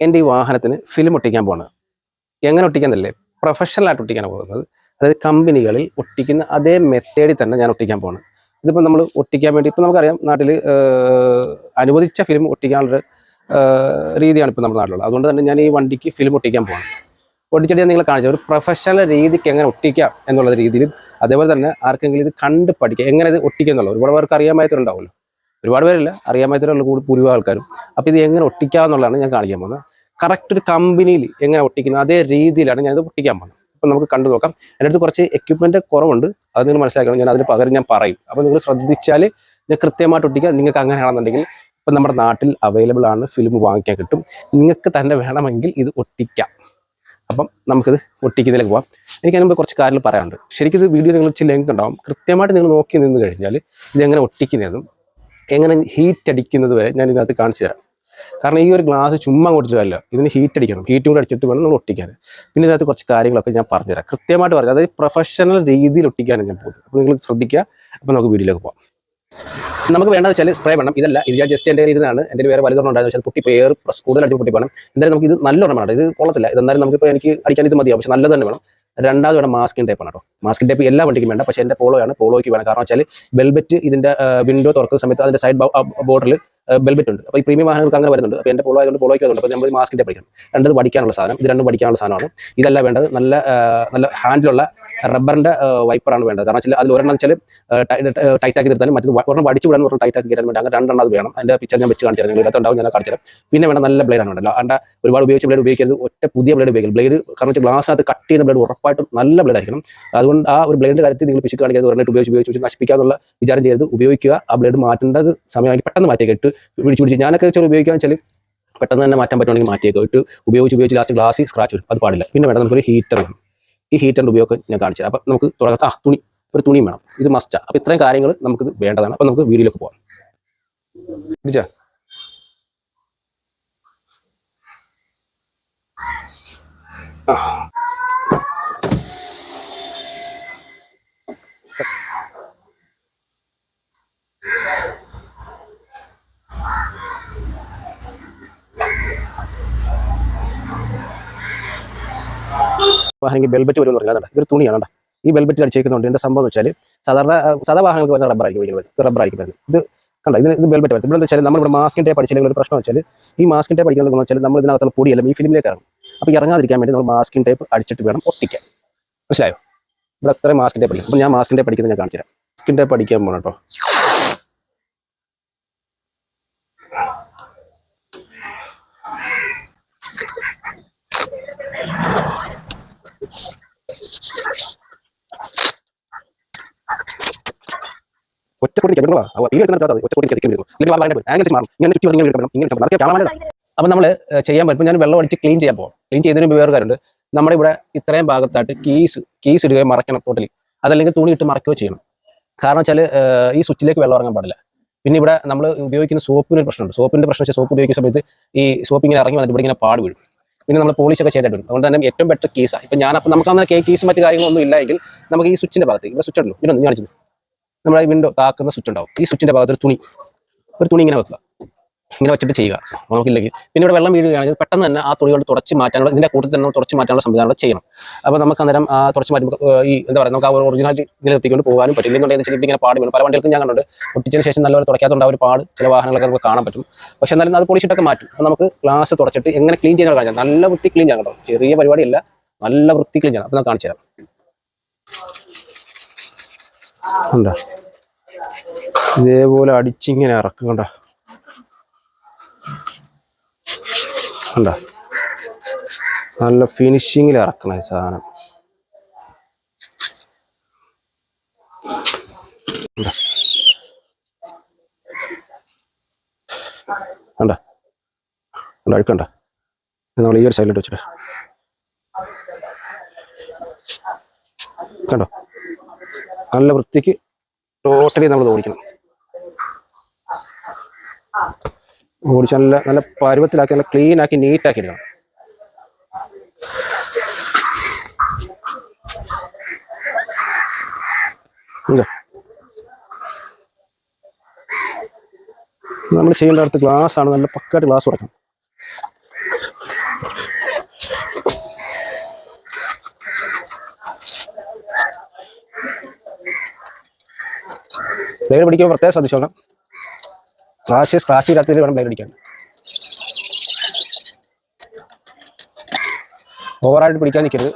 എന്റെ ഈ വാഹനത്തിന് ഫിലിം ഒട്ടിക്കാൻ പോകുന്നത് എങ്ങനെ ഒട്ടിക്കാന്നല്ലേ പ്രൊഫഷണലായിട്ട് ഒട്ടിക്കാൻ പോകുന്നത്. അതായത് കമ്പനികളിൽ ഒട്ടിക്കുന്ന അതേ മെത്തേഡിൽ തന്നെ ഞാൻ ഒട്ടിക്കാൻ പോകുന്നത് ഇതിപ്പോൾ നമ്മൾ ഒട്ടിക്കാൻ വേണ്ടി ഇപ്പം നമുക്കറിയാം നാട്ടിൽ അനുവദിച്ച ഫിലിം ഒട്ടിക്കാനുള്ളൊരു ഏഹ്, രീതിയാണ് ഇപ്പോൾ നമ്മുടെ നാട്ടിലുള്ളത്. അതുകൊണ്ട് തന്നെ ഞാൻ ഈ വണ്ടിക്ക് ഫിലിം ഒട്ടിക്കാൻ പോകണം ഒട്ടിച്ചിട്ട് ഞാൻ നിങ്ങൾ കാണിച്ചത് ഒരു പ്രൊഫഷണൽ രീതിക്ക് എങ്ങനെ ഒട്ടിക്കാം എന്നുള്ള രീതിയിലും അതേപോലെ തന്നെ ആർക്കെങ്കിലും ഇത് കണ്ട് പഠിക്കാം എങ്ങനെ ഇത് ഒട്ടിക്കുക എന്നുള്ളത് ഒരുപാട് പേർക്ക് അറിയാമായിട്ടുണ്ടാവുമല്ലോ ഒരുപാട് പേരില്ല. അറിയാമായിട്ടുള്ള കൂടി ഭൂരിഭാഗം ആൾക്കാരും. അപ്പോൾ ഇത് എങ്ങനെ ഒട്ടിക്കാമെന്നുള്ളതാണ് ഞാൻ കാണിക്കാൻ പോകുന്നത്. കറക്റ്റ് ഒരു കമ്പനിയിൽ എങ്ങനെ ഒട്ടിക്കുന്നത് അതേ രീതിയിലാണ് ഞാനിത് ഒട്ടിക്കാൻ പോകുന്നത്. അപ്പം നമുക്ക് കണ്ടു നോക്കാം. എന്റെ അടുത്ത് കുറച്ച് എക്യുപ്മെന്റ് കുറവുണ്ട്. അത് നിങ്ങൾ മനസ്സിലാക്കണം. ഞാൻ അതിന് പകരം ഞാൻ പറയും. അപ്പോൾ നിങ്ങൾ ശ്രദ്ധിച്ചാൽ ഞാൻ കൃത്യമായിട്ട് ഒട്ടിക്കുക. നിങ്ങൾക്ക് അങ്ങനെയാണെന്നുണ്ടെങ്കിൽ ഇപ്പം നമ്മുടെ നാട്ടിൽ അവൈലബിൾ ആണ്. ഫിലിം വാങ്ങിക്കാൻ കിട്ടും. നിങ്ങൾക്ക് തന്നെ വേണമെങ്കിൽ ഇത് ഒട്ടിക്കാം. അപ്പം നമുക്കിത് ഒട്ടിക്കുന്നതിലേക്ക് പോവാം. എനിക്ക് അതിന് കുറച്ച് കാര്യങ്ങൾ പറയാനുണ്ട്. ശരിക്കും ഇത് വീഡിയോ നിങ്ങൾ ലെങ്ക് ഉണ്ടാവും. കൃത്യമായിട്ട് നിങ്ങൾ നോക്കി നിന്ന് കഴിഞ്ഞാൽ ഇത് എങ്ങനെ ഒട്ടിക്കുന്നതും എങ്ങനെ ഹീറ്റ് അടിക്കുന്നത് വരെ ഞാൻ ഇതിനകത്ത് കാണിച്ചു തരാം. കാരണം ഈ ഒരു ഗ്ലാസ് ചുമ്മാ കൊടുത്തതല്ല ഇതിന് ഹീറ്റ് അടിക്കണം. ഹീറ്റും കൂടെ അടിച്ചിട്ട് വേണം നമ്മൾ ഒട്ടിക്കാൻ. പിന്നെ ഇതിനകത്ത് കുറച്ച് കാര്യങ്ങളൊക്കെ ഞാൻ പറഞ്ഞുതരാം കൃത്യമായിട്ട് പറഞ്ഞു അതായത് പ്രൊഫഷണൽ രീതിയിൽ ഒട്ടിക്കാൻ ഞാൻ പോകുന്നത്. അപ്പോൾ നിങ്ങൾ ശ്രദ്ധിക്കുക. അപ്പോൾ നമുക്ക് വീഡിയോയിലേക്ക് പോകാം. നമുക്ക് വേണ്ടത് വെച്ചാൽ സ്പ്രേ വേണം. ഇതല്ല ഇത് ഞാൻ ജസ്റ്റ് എന്റെ ഇതിനാണ് എന്റെ വേറെ വലുതൊന്നും ഉണ്ടായിരുന്നു. പക്ഷേ പൊട്ടി പേർ കൂടുതൽ അടിച്ച് പൊട്ടി പോകണം എന്തായാലും നമുക്ക് ഇത് നല്ലോണം വേണം. ഇത് കൊള്ളത്തില്ല. എന്തായാലും നമുക്കിപ്പോൾ എനിക്ക് അടിക്കാൻ ഇത് മതിയാവും. പക്ഷേ നല്ലത് തന്നെ വേണം. രണ്ടാമത് വേണം മാസ്കിൻ ടൈപ്പ് ആണ് കേട്ടോ മാസ്കിൻ ടൈപ്പ് എല്ലാ വണ്ടിക്കും വേണ്ട. പക്ഷേ എന്റെ പോളോയാണ് പോളോയ്ക്ക് വേണം. കാരണം വെച്ചാൽ ബെൽബെറ്റ് ഇതിന്റെ വിൻഡോ തുറക്കുന്ന സമയത്ത് അതിന്റെ സൈഡ് ബോർഡറിൽ ബെൽബെറ്റ് ഉണ്ട്. അപ്പോൾ ഈ പ്രീമിയം വാഹനങ്ങൾക്ക് അങ്ങനെ വരുന്നുണ്ട്. അപ്പോൾ എന്റെ പോളോ ആയതുകൊണ്ട് പോളോയ്ക്ക് അതുകൊണ്ട് അപ്പോൾ നമ്മൾ മാസ്കിൻ ടേപ്പ് അടിക്കണം. രണ്ടത് പഠിക്കാനുള്ള സാധനം. ഇത് രണ്ടും പഠിക്കാനുള്ള സാധനമാണ്. ഇതല്ല വേണ്ടത്. നല്ല നല്ല ഹാൻഡിലുള്ള റബ്ബറിന്റെ വൈപ്പറാണ് വേണ്ടത്. കാരണം വെച്ചാൽ അതിൽ ഒരെണ്ണം വെച്ചാൽ ടൈറ്റ് ആക്കി നിർത്താനും മറ്റത് ഒരെണ്ണം അടിച്ചു വിടാൻ ഒരെണ്ണം ടൈറ്റ് ആക്കി തരാൻ വേണ്ടി അങ്ങനെ രണ്ടെണ്ണം അത് വേണം. അതിന്റെ പിക്ചർ ഞാൻ വെച്ച് കാണിച്ചു നിങ്ങൾ ഇതിനകത്തുണ്ടാവും ഞാൻ കാണിച്ചു പിന്നെ വേണം നല്ല ബ്ലേഡാണ് വേണ്ടല്ലോ അണ്ട ഒരുപാട് ഉപയോഗിച്ച ബ്ലേഡ് ഉപയോഗിക്കരുത്. ഒറ്റ പുതിയ ബ്ലേഡ് ഉപയോഗിക്കരുത്. ബ്ലേഡ് കാരണം വെച്ചാൽ ഗ്ലാസിനകത്ത് കട്ട് ചെയ്യുന്ന ബ്ലേഡ് ഉറപ്പായിട്ടും നല്ല ബ്ലേഡ് ആയിരിക്കണം. അതുകൊണ്ട് ആ ഒരു ബ്ലേഡിന്റെ കാര്യത്തിൽ നിങ്ങൾ പിശുക്ക് കാണിക്കാതെ ഒരെണ്ണം ഉപയോഗിച്ച് ഉപയോഗിച്ച് നശിപ്പിക്കാന്നുള്ള വിചാരം ചെയ്ത് ഉപയോഗിക്കുക. ആ ബ്ലേഡ് മാറ്റേണ്ടത് സമയമായി പെട്ടെന്ന് മാറ്റിയൊക്കെ. ഇട്ട് പിടിച്ച് പിടിച്ച്. ഞാനൊക്കെ വെച്ചാൽ ഉപയോഗിക്കാൻ വെച്ചാൽ പെട്ടെന്ന് തന്നെ മാറ്റാൻ പറ്റുവാണെങ്കിൽ മാറ്റിയൊക്കെ. ഇട്ട് ഉപയോഗിച്ച് ഉപയോഗിച്ച് ലാസ്റ്റ് ഗ്ലാസ് സ്ക്രാച്ച് വരും അത് പാടില്ല. പിന്നെ വേണം നമുക്കൊരു ഹീറ്റർ വേണം. ഈ ഹീറ്ററിന്റെ ഉപയോഗം ഞാൻ കാണിച്ചു തരാം. അപ്പം നമുക്ക് തുടങ്ങാം. ആ തുണി. ഒരു തുണിയും വേണം. ഇത് മസ്റ്റാ അപ്പം ഇത്രയും കാര്യങ്ങൾ നമുക്കിത് വേണ്ടതാണ്. അപ്പം നമുക്ക് വീഡിയോയിലേക്ക് പോകാം. പിടിച്ചാ വാഹനങ്ങൾ ബെൽബറ്റ് വരുമെന്ന് പറഞ്ഞാൽ ഇതൊരു തുണിയാണ് കേട്ടോ. ഈ ബെൽബറ്റ് അടിച്ചേക്കുന്നുണ്ട് എന്താ സംഭവം എന്ന് വെച്ചാൽ സാധാരണ സാധാ വാഹനങ്ങൾക്ക് വരുന്ന റബ്ബർ ആയിരിക്കും വരുന്നത്. ഇത് റബ്ബർ ആയിരിക്കും വരുന്നത്. ഇത് കണ്ട ഇതിന് ഇത് ബെൽബറ്റ് വരുന്നത് ഇവിടെ വെച്ചാൽ നമ്മളിവിടെ മാസ്കിൻ ടേപ്പ് അടിച്ചില്ലെങ്കിൽ ഒരു പ്രശ്നം വെച്ചാൽ ഈ മാസ്കിന്റെ പഠിക്കുന്നത് വെച്ചാൽ നമ്മൾ ഇതിനകത്തുള്ള പൊടിയെല്ലാം ഈ ഫിലിമിലേക്ക് ഇറങ്ങും. അപ്പോൾ ഇറങ്ങാതിരിക്കാൻ വേണ്ടി നമ്മൾ മാസ്കിൻ ടൈപ്പ് അടിച്ചിട്ട് വേണം ഒട്ടിക്കാൻ. മനസ്സിലായോ? ഇവിടെ അത്രയും മാസ്കിന്റെ പഠിക്കും അപ്പോൾ ഞാൻ മാസ്കിന്റെ പഠിക്കുന്നത് ഞാൻ കാണിച്ചു തരാം മാസ്കിന്റെ പഠിക്കാൻ പോകണം കേട്ടോ. ഒറ്റക്കൊടി നമ്മൾ ചെയ്യാൻ പറ്റും. ഞാൻ വെള്ളം അടിച്ച് ക്ലീൻ ചെയ്യാൻ പോകും ക്ലീൻ ചെയ്യുന്നതിന് വേറെ കാര്യമുണ്ട്. നമ്മുടെ ഇവിടെ ഇത്രയും ഭാഗത്തായിട്ട് കീസ് കീസ് ഇടുകയും മറയ്ക്കണം ടോട്ടലി അതല്ലെങ്കിൽ തുണി ഇട്ട് മറക്കുകയോ ചെയ്യണം. കാരണം വെച്ചാൽ ഈ സ്വിച്ചിലേക്ക് വെള്ളം ഇറങ്ങാൻ പാടില്ല. പിന്നെ ഇവിടെ നമ്മൾ ഉപയോഗിക്കുന്ന സോപ്പിന് ഒരു പ്രശ്നമുണ്ട്. സോപ്പിന്റെ പ്രശ്നം വെച്ചാൽ സോപ്പ് ഉപയോഗിക്കുന്ന സമയത്ത് ഈ സോപ്പ് ഇങ്ങനെ ഇറങ്ങി വന്നിട്ട് ഇവിടെ ഇങ്ങനെ പാട് വീഴും. പിന്നെ നമ്മൾ പോളിഷ് ഒക്കെ ചെയ്തിട്ട് വരും. അതുകൊണ്ട് തന്നെ ഏറ്റവും ബെറ്റർ കേസാണ് ഇപ്പം ഞാനപ്പോൾ അപ്പം നമുക്ക് അങ്ങനെ കേസ് മറ്റു കാര്യങ്ങളൊന്നും ഇല്ലെങ്കിൽ നമുക്ക് ഈ സ്വിച്ചിന്റെ ഭാഗത്ത് ഇവിടെ സ്വിച്ച് ഉണ്ടല്ലോ. ഇതൊന്നും കാണിച്ചു നമ്മുടെ ഈ വിൻഡോ താക്കുന്ന സ്വിച്ച് ഉണ്ടാവും. ഈ സ്വിച്ചിന്റെ ഭാഗത്ത് ഒരു തുണി. ഒരു തുണി ഇങ്ങനെ വെക്കുക. ഇങ്ങനെ വെച്ചിട്ട് ചെയ്യുക. നമുക്കില്ലെങ്കിൽ പിന്നെ ഇവിടെ വെള്ളം വീഴുകയാണെങ്കിൽ പെട്ടെന്ന് തന്നെ ആ തുണികൾ കൊണ്ട് തുടച്ച് മാറ്റാനുള്ള ഇതിന്റെ കൂട്ടത്തിൽ തന്നെ തുടച്ച് മാറ്റാനുള്ള സംവിധാനങ്ങൾ ചെയ്യണം. അപ്പോൾ നമുക്ക് അന്നേരം ആ തുടച്ച് മാറ്റുമ്പോൾ ഈ എന്താ പറയുക നമുക്ക് ആ ഒറിജിനാലിറ്റി ഇതിൽ എത്തിക്കൊണ്ട് പോകാനും പറ്റും. ഇല്ലെന്നുണ്ടെങ്കിൽ വെച്ചാൽ ഇങ്ങനെ പാട് വീണു. പല വണ്ടികൾക്കും ഞാൻ കണ്ടുണ്ട് ഒട്ടിച്ചതിന് ശേഷം നല്ലപോലെ തുടക്കാത്തതുകൊണ്ട് ആ ഒരു പാട് ചില വാഹനങ്ങളൊക്കെ നമുക്ക് കാണാൻ പറ്റും. പക്ഷെ എന്നാലും അത് പൊളിച്ചിട്ടൊക്കെ മാറ്റും. അപ്പോൾ നമുക്ക് ഗ്ലാസ് തുടച്ചിട്ട് എങ്ങനെ ക്ലീൻ ചെയ്യാൻ കാണിച്ചാൽ നല്ല വൃത്തി ക്ലീൻ ചെയ്യാൻ കേട്ടോ. ചെറിയ പരിപാടിയല്ല. നല്ല വൃത്തി ക്ലീൻ ചെയ്യണം. അപ്പോൾ ഞാൻ കാണിച്ചു തരാം ഉണ്ടോ ഇതേപോലെ അടിച്ചിങ്ങനെ ഇറക്കും കണ്ടോ? കണ്ടോ? നല്ല ഫിനിഷിങ്ങിൽ ഇറക്കണ സാധനം. കണ്ടോ? കണ്ടോ? കണ്ടോ? അഴുക്കണ്ട നമ്മൾ ഈ ഒരു സൈഡിലോട്ട് വെച്ചിട്ട്. കണ്ടോ? നല്ല വൃത്തിക്ക് ടോട്ടലി നമ്മൾ ഓടിക്കണം ഓടിച്ച് നല്ല നല്ല പരുവത്തിലാക്കി നല്ല ക്ലീൻ ആക്കി നീറ്റാക്കി എടുക്കണം. നമ്മൾ ചെയ്യേണ്ട അടുത്ത് ഗ്ലാസ് ആണ് നല്ല പക്കായിട്ട് ഗ്ലാസ് കൊടുക്കണം ബ്ലേഡ് പിടിക്കുമ്പോൾ പ്രത്യേകം ശ്രദ്ധിച്ചോണം. സ്ക്രാച്ച് സ്ക്രാച്ച് ഇല്ലാത്തതിൽ വേണം ബ്ലേഡ് പിടിക്കാൻ. ഓവറായിട്ട് പിടിക്കാൻ നിൽക്കരുത്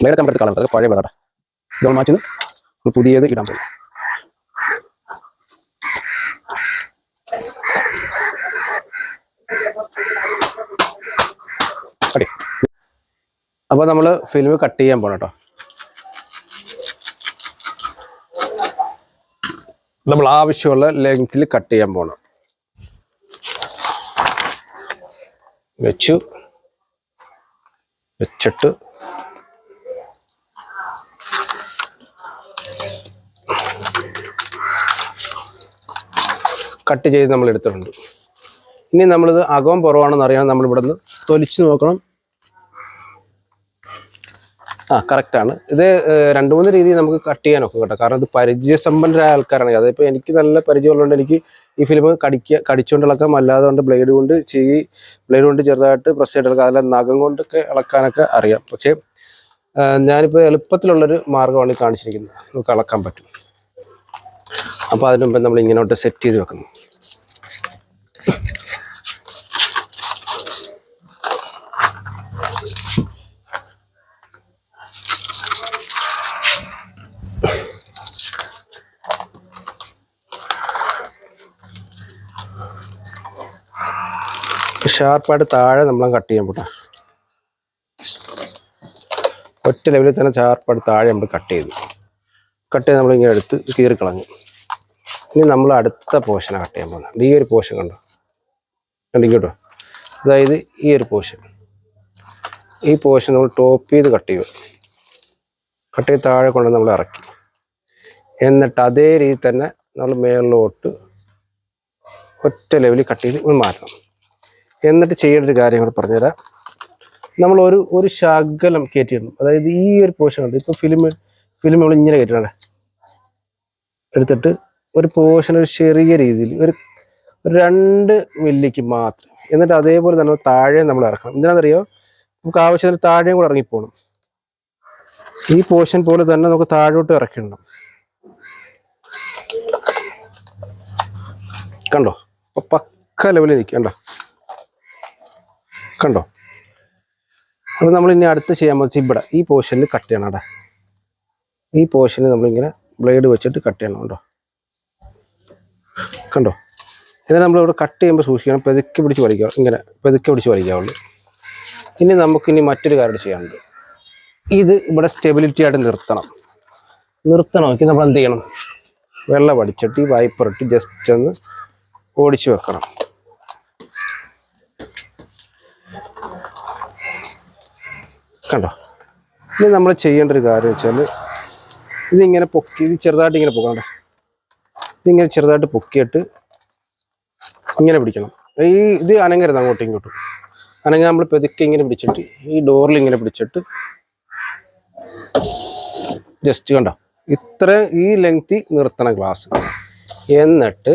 ബ്ലേഡ് കമ്പെടുത്ത് കളയാം അതൊക്കെ പഴയ ബ്ലേഡാ ഇത് മാറ്റി ഒരു പുതിയത് ഇടാൻ പോകും അടി. അപ്പോൾ നമ്മൾ ഫിലിം കട്ട് ചെയ്യാൻ പോകണം കേട്ടോ. നമ്മൾ ആവശ്യമുള്ള ലെങ്ത്തിൽ കട്ട് ചെയ്യാൻ പോകണം വെച്ചു. വെച്ചിട്ട് കട്ട് ചെയ്ത് നമ്മൾ എടുത്തിട്ടുണ്ട്. ഇനി നമ്മളിത് അകവും പുറവാണെന്ന് അറിയാൻ നമ്മൾ ഇവിടെ നിന്ന് തൊലിച്ച് നോക്കണം. ആ കറക്റ്റാണ് ഇത് രണ്ട് മൂന്ന് രീതിയിൽ നമുക്ക് കട്ട് ചെയ്യാനൊക്കെ കേട്ടോ. കാരണം ഇത് പരിചയസമ്പന്നരായ ആൾക്കാരാണ്. അതിപ്പോൾ എനിക്ക് നല്ല പരിചയമുള്ളതുകൊണ്ട് എനിക്ക് ഈ ഫിലിം കടിക്കുക കടിച്ചുകൊണ്ട് ഇളക്കാം അല്ലാതെ കൊണ്ട് ബ്ലേഡ് കൊണ്ട് ചെയ്യി ബ്ലേഡ് കൊണ്ട് ചെറുതായിട്ട് പ്രസ് ചെയ്ത് ഇളക്കാം അതിലെ നഖം കൊണ്ടൊക്കെ ഇളക്കാനൊക്കെ അറിയാം. പക്ഷേ ഞാനിപ്പോൾ എളുപ്പത്തിലുള്ളൊരു മാർഗമാണ് കാണിച്ചിരിക്കുന്നത്. നമുക്ക് ഇളക്കാൻ പറ്റും. അപ്പോൾ അതിന് നമ്മൾ ഇങ്ങനോട്ട് സെറ്റ് ചെയ്ത് വെക്കണം ഷാർപ്പായിട്ട് താഴെ നമ്മൾ കട്ട് ചെയ്യാൻ പോട്ടെ. ഒറ്റ ലെവലിൽ തന്നെ ഷാർപ്പായിട്ട് താഴെ നമ്മൾ കട്ട് ചെയ്തു. കട്ട് ചെയ്ത് നമ്മളിങ്ങനെ എടുത്ത് കീറിക്കളഞ്ഞു. ഇനി നമ്മൾ അടുത്ത പോർഷനാണ് കട്ട് ചെയ്യാൻ പോകുന്നത്. ഈ ഒരു പോർഷൻ കണ്ടോ? കണ്ടോ കേട്ടോ? അതായത് ഈ ഒരു പോർഷൻ ഈ പോർഷൻ നമ്മൾ ടോപ്പ് ചെയ്ത് കട്ട് ചെയ്യും കട്ട് ചെയ്ത് താഴെ കൊണ്ട് നമ്മൾ ഇറക്കി. എന്നിട്ട് അതേ രീതിയിൽ തന്നെ നമ്മൾ മേളിലോട്ട് ഒറ്റ ലെവലിൽ കട്ട് ചെയ്ത് മാറ്റണം. എന്നിട്ട് ചെയ്യേണ്ട ഒരു കാര്യം കൂടെ പറഞ്ഞുതരാം. നമ്മൾ ഒരു ഒരു ശകലം കയറ്റിയിടണം അതായത് ഈ ഒരു പോർഷൻ ഉണ്ട്. ഇപ്പോൾ ഫിലിം ഫിലിം നമ്മൾ ഇങ്ങനെ കയറ്റണേ എടുത്തിട്ട് ഒരു പോർഷൻ ഒരു ചെറിയ രീതിയിൽ ഒരു രണ്ട് മില്ലിക്ക് മാത്രം. എന്നിട്ട് അതേപോലെ തന്നെ താഴെ നമ്മൾ ഇറക്കണം. എന്തിനാണെന്നറിയോ? നമുക്ക് ആവശ്യത്തിന് താഴെയും കൂടെ ഇറങ്ങിപ്പോകണം ഈ പോർഷൻ പോലെ തന്നെ നമുക്ക് താഴോട്ട് ഇറക്കിടണം. കണ്ടോ? അപ്പൊ പക്ക ലെവലിൽ നിൽക്കുക കണ്ടോ? കണ്ടോ? അപ്പോൾ നമ്മൾ ഇനി അടുത്ത് ചെയ്യാൻ വെച്ചാൽ ഇവിടെ. ഈ പോർഷനിൽ കട്ട് ചെയ്യണം അവിടെ ഈ പോർഷനിൽ നമ്മളിങ്ങനെ ബ്ലേഡ് വെച്ചിട്ട് കട്ട് ചെയ്യണം കണ്ടോ കണ്ടോ? എന്നിട്ട് നമ്മളിവിടെ കട്ട് ചെയ്യുമ്പോൾ സൂക്ഷിക്കണം. പെതുക്കി പിടിച്ച് വലിക്കുക. ഇങ്ങനെ പെതുക്കി പിടിച്ച് വലിക്കാവുള്ളൂ ഇനി നമുക്കിനി മറ്റൊരു കാര്യം ചെയ്യാനുണ്ട്. ഇത് ഇവിടെ സ്റ്റെബിലിറ്റി ആയിട്ട് നിർത്തണം. നിർത്തണമെങ്കിൽ നമ്മൾ എന്ത് ചെയ്യണം? വെള്ളം അടിച്ചിട്ട് ഇട്ട് ജസ്റ്റ് ഒന്ന് ഓടിച്ചു വെക്കണം. കണ്ടോ? ഇനി നമ്മൾ ചെയ്യേണ്ട ഒരു കാര്യം വെച്ചാൽ ഇതിങ്ങനെ പൊക്കി ഇത് ചെറുതായിട്ട് ഇങ്ങനെ പൊക്കണ്ട ഇതിങ്ങനെ ചെറുതായിട്ട് പൊക്കിയിട്ട് ഇങ്ങനെ പിടിക്കണം. ഈ ഇത് അനങ്ങരുത് അങ്ങോട്ടും ഇങ്ങോട്ടും. അനങ്ങ നമ്മൾ പെതുക്കെ ഇങ്ങനെ പിടിച്ചിട്ട് ഈ ഡോറിൽ ഇങ്ങനെ പിടിച്ചിട്ട് ജസ്റ്റ് കണ്ടോ? ഇത്ര ഈ ലെങ്തി നിർത്തണം ഗ്ലാസ് എന്നിട്ട്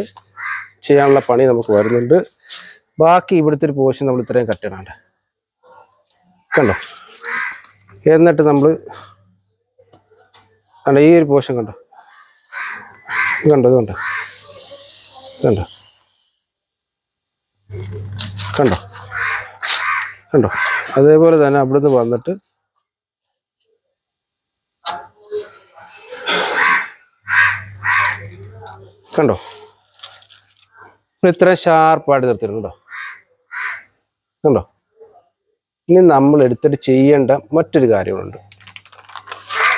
ചെയ്യാനുള്ള പണി നമുക്ക് വരുന്നുണ്ട്. ബാക്കി ഇവിടുത്തെ ഒരു പോർഷൻ നമ്മൾ ഇത്രയും കട്ടിടാണ്ട് കണ്ടോ? എന്നിട്ട് നമ്മൾ കണ്ടോ? ഈ ഒരു പോർഷൻ കണ്ടോ? കണ്ടോ? ഇത് കണ്ടോ? കണ്ടോ? കണ്ടോ? കണ്ടോ? അതേപോലെ തന്നെ അവിടുന്ന് വന്നിട്ട് കണ്ടോ? ഇത്ര ഷാർപ്പായിട്ട് നിർത്തിയിട്ടുണ്ടോ കണ്ടോ? ഇനി നമ്മൾ എടുത്തിട്ട് ചെയ്യേണ്ട മറ്റൊരു കാര്യമുണ്ട്.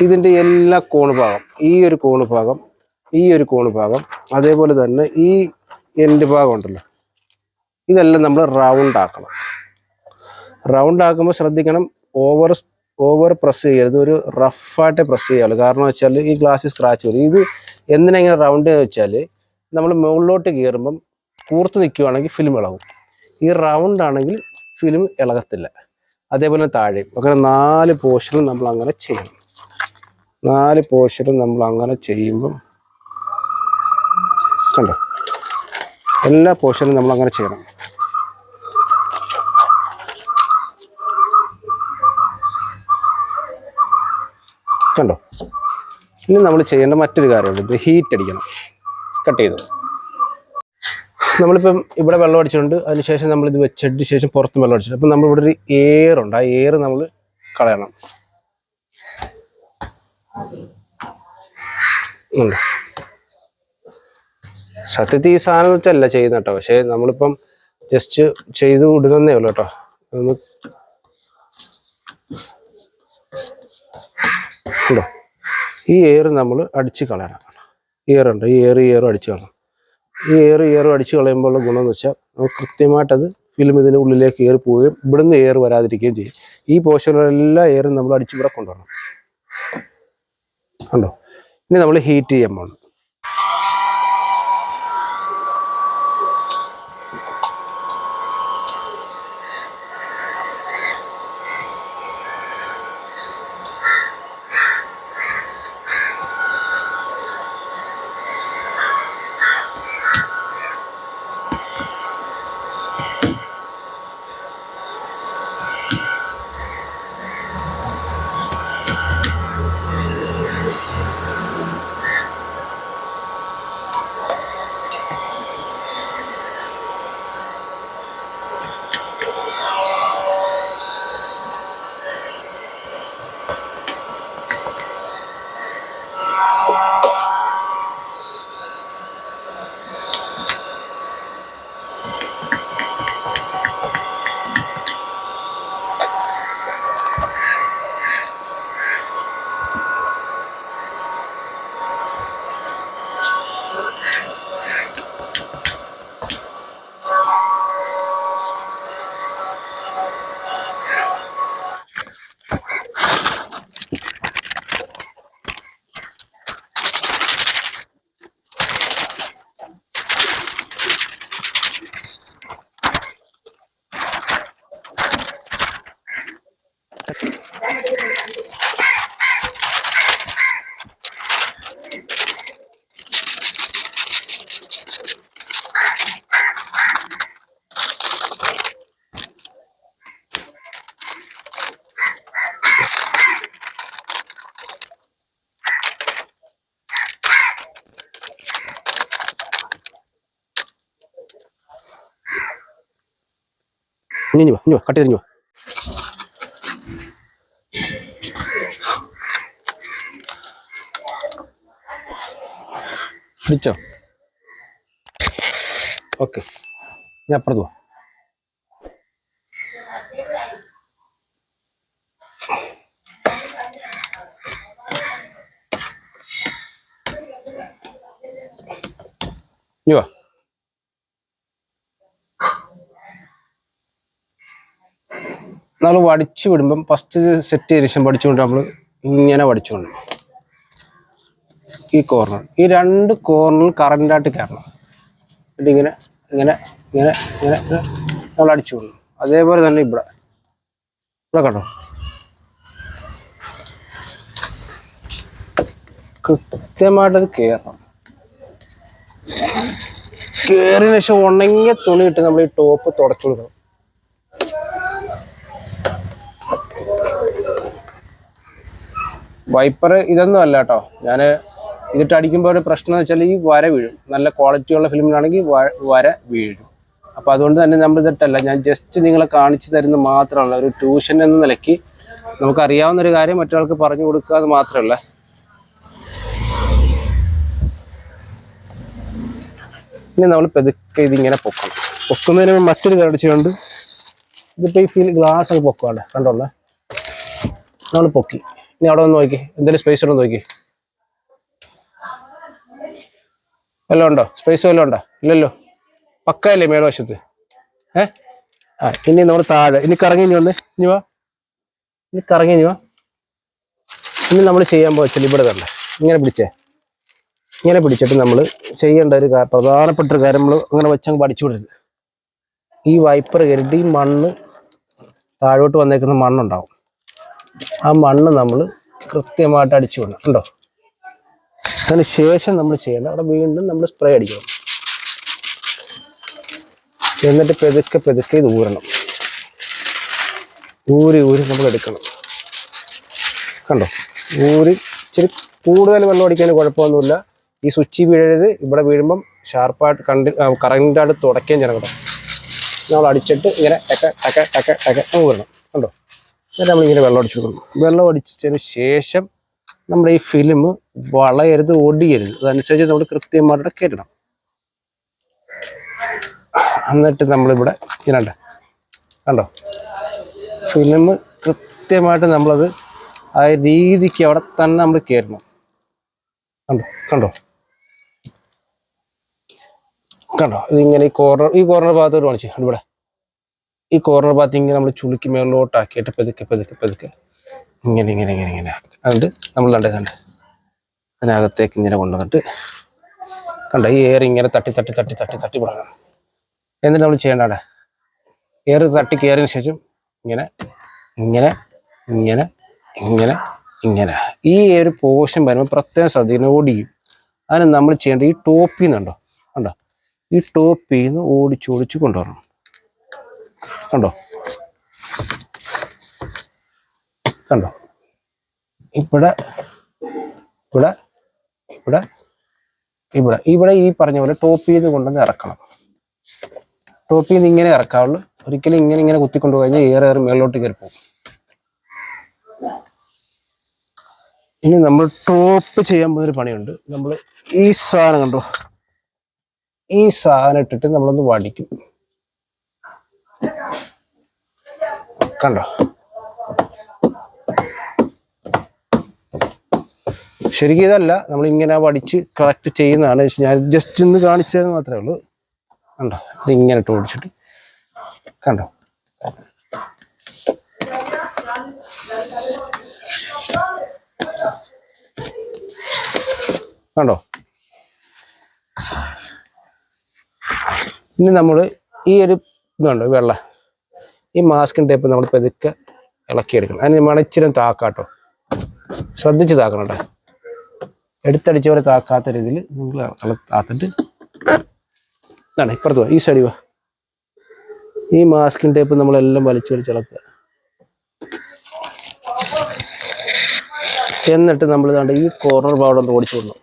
ഇതിന്റെ എല്ലാ കോണ് ഭാഗം ഈ ഒരു കോണ് ഭാഗം ഈ ഒരു കോണ് ഭാഗം അതേപോലെ തന്നെ ഈ എൻഡ് ഭാഗം ഉണ്ടല്ലോ. ഇതെല്ലാം നമ്മൾ റൗണ്ട് ആക്കണം. റൗണ്ട് ആക്കുമ്പോൾ ശ്രദ്ധിക്കണം ഓവർ ഓവർ പ്രസ് ചെയ്യരുത്. ഒരു റഫായിട്ട് പ്രസ് ചെയ്യാവുള്ളൂ കാരണം വെച്ചാൽ ഈ ഗ്ലാസ് സ്ക്രാച്ച് വരും ഇത് എന്തിനാ ഇങ്ങനെ റൗണ്ട് വെച്ചാൽ നമ്മൾ മുകളിലോട്ട് കയറുമ്പം കൂർത്ത് നിൽക്കുകയാണെങ്കിൽ ഫിലിം ഇളകും. ഈ റൗണ്ട് ആണെങ്കിൽ ഫിലിം ഇളകത്തില്ല. അതേപോലെ താഴെയും അങ്ങനെ നാല് പോർഷനും നമ്മൾ അങ്ങനെ ചെയ്യണം. നാല് പോർഷനും നമ്മൾ അങ്ങനെ ചെയ്യുമ്പം കണ്ടോ? എല്ലാ പോർഷനും നമ്മൾ അങ്ങനെ ചെയ്യണം. കണ്ടോ? ഇനി നമ്മൾ ചെയ്യേണ്ട മറ്റൊരു കാര്യമുണ്ട്. ഇത് ഹീറ്റ് അടിക്കണം. കട്ട് ചെയ്തു. നമ്മളിപ്പം ഇവിടെ വെള്ളം അടിച്ചിട്ടുണ്ട്. അതിനുശേഷം നമ്മൾ ഇത് വെച്ചതിന് ശേഷം പുറത്തും വെള്ളം അടിച്ചിട്ടുണ്ട്. അപ്പം നമ്മളിവിടെ ഒരു എയർ ഉണ്ട്. ആ എയർ നമ്മൾ കളയണം. സത്യത്തിൽ ഈ സാധനം വെച്ചല്ല ചെയ്യുന്ന കേട്ടോ. പക്ഷേ നമ്മളിപ്പം ജസ്റ്റ് ചെയ്ത് വിടുന്നേ ഉള്ളൂ കേട്ടോ. ഉണ്ടോ? ഈ എയർ നമ്മൾ അടിച്ച് കളയണം ഇയർ ഉണ്ട്? ഈ എയർ ഈ എയറും അടിച്ച് കളയണം. ഈ എയർ എയറും അടിച്ച് കളയുമ്പോൾ ഉള്ള ഗുണം എന്ന് വെച്ചാൽ നമുക്ക് കൃത്യമായിട്ടത് ഫിലിം ഇതിന്റെ ഉള്ളിലേക്ക് എയർ പോവുകയും ഇവിടുന്ന് എയർ വരാതിരിക്കുകയും ചെയ്യും. ഈ പോർഷനിലെല്ലാ എയറും നമ്മൾ അടിച്ച് ഇവിടെ കൊണ്ടുവരണം. കണ്ടോ? ഇനി നമ്മൾ ഹീറ്റ് ചെയ്യാൻ പോകണം ഇനി ഇനി വാ ഇനി വാ കട്ട് വാ. പിടിച്ചോ? ഓക്കെ. ഞാൻ അപ്പുറത്ത് പോവാം ഇനി വാ. നമ്മൾ വടിച്ചു വിടുമ്പം ഫസ്റ്റ് സെറ്റ് ചെയ്ത ശേഷം പഠിച്ചുകൊണ്ട് നമ്മൾ ഇങ്ങനെ പഠിച്ചുകൊണ്ട് ഈ കോർണർ ഈ രണ്ട് കോർണറിൽ കറണ്ടായിട്ട് കയറണം എന്നിട്ട് ഇങ്ങനെ ഇങ്ങനെ ഇങ്ങനെ ഇങ്ങനെ നമ്മൾ അടിച്ചു വിടണം. അതേപോലെ തന്നെ ഇവിടെ. ഇവിടെ കണ്ടോ? കൃത്യമായിട്ടത് കയറണം കയറിന് ശേഷം ഉണങ്ങിയ തുണി ഇട്ട് നമ്മൾ ഈ ടോപ്പ് തുടച്ചു കൊടുക്കണം. വൈപ്പർ ഇതൊന്നും അല്ല കേട്ടോ ഞാൻ ഇതിട്ട് അടിക്കുമ്പോൾ ഒരു പ്രശ്നം എന്ന് വെച്ചാൽ ഈ വര വീഴും. നല്ല ക്വാളിറ്റിയുള്ള ഫിലിമിനാണെങ്കിൽ വര വീഴും. അപ്പോൾ അതുകൊണ്ട് തന്നെ നമ്മൾ ഇതിട്ടല്ല. ഞാൻ ജസ്റ്റ് നിങ്ങളെ കാണിച്ചു തരുന്നത് മാത്രമല്ല. ഒരു ട്യൂഷൻ എന്ന നിലയ്ക്ക് നമുക്കറിയാവുന്ന ഒരു കാര്യം മറ്റൊരാൾക്ക് പറഞ്ഞു കൊടുക്കുക എന്ന് മാത്രമല്ല. ഇനി നമ്മൾ പെതുക്കെ ഇതിങ്ങനെ പൊക്കണം പൊക്കുന്നതിന് മറ്റൊരു ചെയ്യുന്നുണ്ട് ഇതിപ്പോൾ ഈ ഫീൽ ഗ്ലാസ് ഒക്കെ പൊക്കുകയാണ് കണ്ടോളേ നമ്മൾ പൊക്കി. ഇനി അവിടെ ഒന്ന് നോക്കി. എന്തെങ്കിലും സ്പേസ് ഉണ്ടോ നോക്കി. വല്ലതും ഉണ്ടോ? സ്പേസ് വല്ലതും ഉണ്ടോ? ഇല്ലല്ലോ. പക്കയല്ലേ മേൽവശത്ത്? ഏ? ആ ഇനി നമ്മൾ താഴെ. ഇനി കറങ്ങി ഇനി വന്ന്. ഇനി വാ. ഇനി കറങ്ങി ഇനി വാ. ഇനി നമ്മൾ ചെയ്യാൻ പോച്ചാൽ ഇവിടെ തന്നെ. ഇങ്ങനെ പിടിച്ചേ. ഇങ്ങനെ പിടിച്ചിട്ട് നമ്മൾ ചെയ്യേണ്ട ഒരു പ്രധാനപ്പെട്ട ഒരു കാര്യം നമ്മൾ അങ്ങനെ വെച്ചങ്ങ് പഠിച്ചു വിടരുത്. ഈ വൈപ്പർ കരുതി മണ്ണ് താഴോട്ട് വന്നേക്കുന്ന മണ്ണുണ്ടാവും. ആ മണ്ണ് നമ്മൾ കൃത്യമായിട്ട് അടിച്ചു വിടണം കണ്ടോ? അതിന് ശേഷം നമ്മൾ ചെയ്യേണ്ട അവിടെ വീണ്ടും നമ്മൾ സ്പ്രേ അടിക്കണം. എന്നിട്ട് പെതുക്കെ പെതുക്കെ ഇത് ഊരണം. ഊരി ഊരി നമ്മൾ എടുക്കണം. കണ്ടോ? ഊരി ഇച്ചിരി കൂടുതൽ വെള്ളം അടിക്കാൻ കുഴപ്പമൊന്നുമില്ല. ഈ സ്വിച്ച് വീഴരുത്. ഇവിടെ വീഴുമ്പം ഷാർപ്പായിട്ട് കണ്ട് കറണ്ടായിട്ട് തുടയ്ക്കുകയും ചെയ്യണം കേട്ടോ. നമ്മൾ അടിച്ചിട്ട് ഇങ്ങനെ ടക്ക ടക്ക ടക്ക ടക്ക ഊരണം. കണ്ടോ? എന്നിട്ട് നമ്മളിങ്ങനെ വെള്ളം അടിച്ചു കൊടുക്കണം വെള്ളം അടിച്ചതിന് ശേഷം നമ്മുടെ ഈ ഫിലിം വളയരുത് ഒടിയരുത്. അതനുസരിച്ച് നമ്മൾ കൃത്യമായിട്ട് കയറ്റണം എന്നിട്ട് നമ്മളിവിടെ ഇങ്ങനെ. കണ്ടോ? ഫിലിം കൃത്യമായിട്ട് നമ്മളത് ആ രീതിക്ക് അവിടെ തന്നെ നമ്മൾ കയറണം. കണ്ടോ? കണ്ടോ? കണ്ടോ? ഇതിങ്ങനെ ഈ കോർണർ ഈ കോർണർ ഭാഗത്തോട്ട് കാണിച്ചു. ഇവിടെ? ഈ കോർണർ ഭാഗത്ത് ഇങ്ങനെ നമ്മൾ ചുളുക്കി മേളിലോട്ടാക്കിയിട്ട് പെതുക്കെ പെതുക്കെ പെതുക്കെ. ഇങ്ങനെ ഇങ്ങനെ ഇങ്ങനെ ഇങ്ങനെ. അതുകൊണ്ട് നമ്മൾ കണ്ടേ കണ്ടേ അതിനകത്തേക്ക് ഇങ്ങനെ കൊണ്ടുവന്നിട്ട് കണ്ട? ഈ എയർ ഇങ്ങനെ തട്ടി തട്ടി തട്ടി തട്ടി തട്ടി തുടങ്ങണം. എന്നിട്ട് നമ്മൾ ചെയ്യേണ്ടേ എയർ തട്ടി കയറിയതിന് ശേഷം ഇങ്ങനെ ഇങ്ങനെ ഇങ്ങനെ ഇങ്ങനെ ഇങ്ങനെ. ഈ ഒരു പോർഷൻ വരുമ്പോൾ പ്രത്യേകം ശ്രദ്ധിക്കണം. ഓടിക്കും അതിന് നമ്മൾ ചെയ്യേണ്ടത് ഈ ടോപ്പിൽ നിന്നുണ്ടോ കണ്ടോ? ഈ ടോപ്പിൽ നിന്ന് ഓടിച്ചോടിച്ച് ഓടിച്ച് കൊണ്ടുവരണം. കണ്ടോ? കണ്ടോ? ഇവിടെ ഇവിടെ ഇവിടെ ഇവിടെ. ഇവിടെ ഈ പറഞ്ഞ പോലെ ടോപ്പിൽ നിന്ന് കൊണ്ടുവന്ന് ഇറക്കണം. ടോപ്പിൽ നിന്ന് ഇങ്ങനെ ഇറക്കാവുള്ളൂ. ഒരിക്കലും ഇങ്ങനെ ഇങ്ങനെ കുത്തിക്കൊണ്ടു കഴിഞ്ഞാൽ ഏറെ ഏറെ മേളിലോട്ട് കയറി പോകും. ഇനി നമ്മൾ ടോപ്പ് ചെയ്യാൻ പോകുന്നൊരു പണിയുണ്ട്. നമ്മൾ ഈ സാധനം കണ്ടോ? ഈ സാധനം ഇട്ടിട്ട് നമ്മളൊന്ന് വടിക്കും. കണ്ടോ? ശരിക്കും ഇതല്ല നമ്മൾ ഇങ്ങനെ വടിച്ച് കറക്റ്റ് ചെയ്യുന്നതാണ്. ഞാൻ ജസ്റ്റ് ഇന്ന് കാണിച്ചത് മാത്രമേ ഉള്ളൂ. കണ്ടോ? ഇത് ഇങ്ങനെ ഓടിച്ചിട്ട് കണ്ടോ? കണ്ടോ? ഇനി നമ്മൾ ഈ ഒരു ഇതുണ്ട് വെള്ള ഈ മാസ്കിൻ ടേപ്പ് നമ്മൾ പെതുക്കെ ഇളക്കിയെടുക്കണം. അതിന് മണച്ചിരം താക്കാട്ടോ. ശ്രദ്ധിച്ച് താക്കണം കേട്ടോ എടുത്തടിച്ച പോലെ താക്കാത്ത രീതിയിൽ നിങ്ങൾ താത്തിട്ട് ഇതാണ് ഇപ്പുറത്ത് ഈ സൈഡ് വാ. ഈ മാസ്കിൻ ടേപ്പ് നമ്മളെല്ലാം വലിച്ചു വലിച്ചിളക്കുക എന്നിട്ട് നമ്മൾ ഇതാണ്ട് ഈ കോർണർ പൗഡർ ഒന്ന് ഓടിച്ചു വിടണം.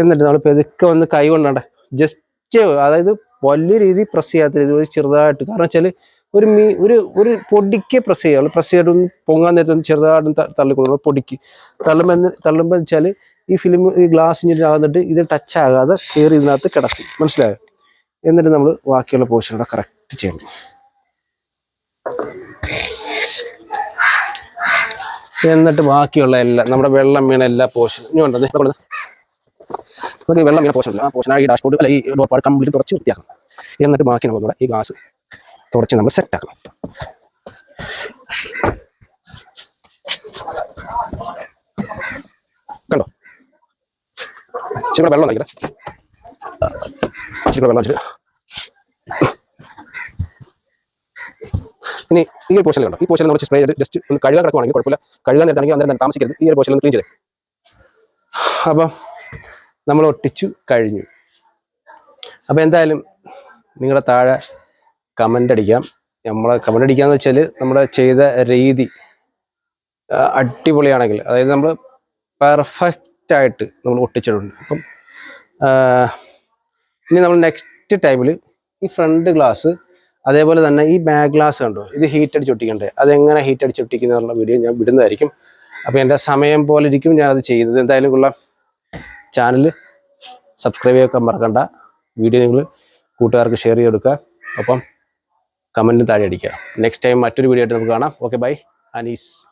എന്നിട്ട് നമ്മൾ പെതുക്കെ വന്ന് കൈ കൊണ്ടാണ്ട് ജസ്റ്റ് അതായത് വലിയ രീതിയിൽ പ്രസ് ചെയ്യാത്ത രീതി ഒരു ചെറുതായിട്ട്. കാരണം വെച്ചാൽ ഒരു മീ ഒരു ഒരു പൊടിക്ക് പ്രസ് ചെയ്യുള്ളൂ പ്രസ് ചെയ്തിട്ട് ഒന്ന് പൊങ്ങാൻ നേരത്തെ ഒന്ന് ചെറുതായിട്ട് ത- പൊടിക്ക്. തള്ളുമ്പോൾ തള്ളുമ്പോൾ വെച്ചാൽ ഈ ഫിലിം ഈ ഗ്ലാസ് ആകുന്നിട്ട് ഇത് ടച്ച് ആകാതെ കയറി ഇതിനകത്ത് കിടക്കും. മനസ്സിലായോ? എന്നിട്ട് നമ്മൾ ബാക്കിയുള്ള പോർഷനോടെ കറക്റ്റ് ചെയ്യണം. എന്നിട്ട് ബാക്കിയുള്ള എല്ലാ നമ്മുടെ വെള്ളം വീണ എല്ലാ പോർഷനും ഇനി ഉണ്ടത് നമുക്ക് വെള്ളം ഇങ്ങനെ പോഷൻ ആ പോഷനായി ആ ഈ ഡാഷ്ബോർഡ് അല്ല ഈ ഡോർ പാട് കംപ്ലീറ്റ് തുടച്ച് വൃത്തിയാക്കണം. എന്നിട്ട് ബാക്കി നമുക്ക് ഈ ഗ്ലാസ് തുടച്ച് നമ്മൾ സെറ്റ് ആക്കണം. കണ്ടോ? ചിക്കടെ വെള്ളം നൽകില്ല ചിക്കടെ കൂടെ വെള്ളം വെച്ചിട്ട് ഇനി ഈ ഒരു പോഷനിൽ കണ്ടോ? ഈ പോഷനിൽ നമ്മൾ സ്പ്രേ ചെയ്ത് ജസ്റ്റ് ഒന്ന് കഴുകാൻ കിടക്കുവാണെങ്കിൽ കുഴപ്പമില്ല. കഴുകാൻ നേരത്താണെങ്കിൽ അന്നേരം താമസിക്കരുത്. ഈ ഒരു പോഷനിൽ ഒന്ന് ക്ലീൻ ചെയ്ത്. അപ്പം നമ്മൾ ഒട്ടിച്ചു കഴിഞ്ഞു. അപ്പോൾ എന്തായാലും നിങ്ങളുടെ താഴെ കമന്റ് അടിക്കാം. നമ്മളെ കമന്റ് അടിക്കാന്ന് വെച്ചാൽ നമ്മൾ ചെയ്ത രീതി അടിപൊളിയാണെങ്കിൽ അതായത് നമ്മൾ പെർഫെക്റ്റ് ആയിട്ട് നമ്മൾ ഒട്ടിച്ചിട്ടുണ്ട്. അപ്പം ഇനി നമ്മൾ നെക്സ്റ്റ് ടൈമിൽ ഈ ഫ്രണ്ട് ഗ്ലാസ് അതേപോലെ തന്നെ ഈ ബാക്ക് ഗ്ലാസ് കണ്ടോ? ഇത് ഹീറ്റ് അടിച്ച് ഒട്ടിക്കണ്ടേ? അതെങ്ങനെ ഹീറ്റ് അടിച്ച് ഒട്ടിക്കുന്നുള്ള വീഡിയോ ഞാൻ വിടുന്നതായിരിക്കും. അപ്പോൾ എന്റെ സമയം പോലെ ഇരിക്കും ഞാനത് ചെയ്യുന്നത് എന്തായാലും ഉള്ള ചാനൽ സബ്സ്ക്രൈബ് ചെയ്യാൻ മറക്കണ്ട. വീഡിയോ നിങ്ങൾ കൂട്ടുകാർക്ക് ഷെയർ ചെയ്ത് കൊടുക്കുക. അപ്പം കമന്റിന് താഴെ അടിക്കുക. നെക്സ്റ്റ് ടൈം മറ്റൊരു വീഡിയോ ആയിട്ട് നമുക്ക് കാണാം. Okay bye Anees.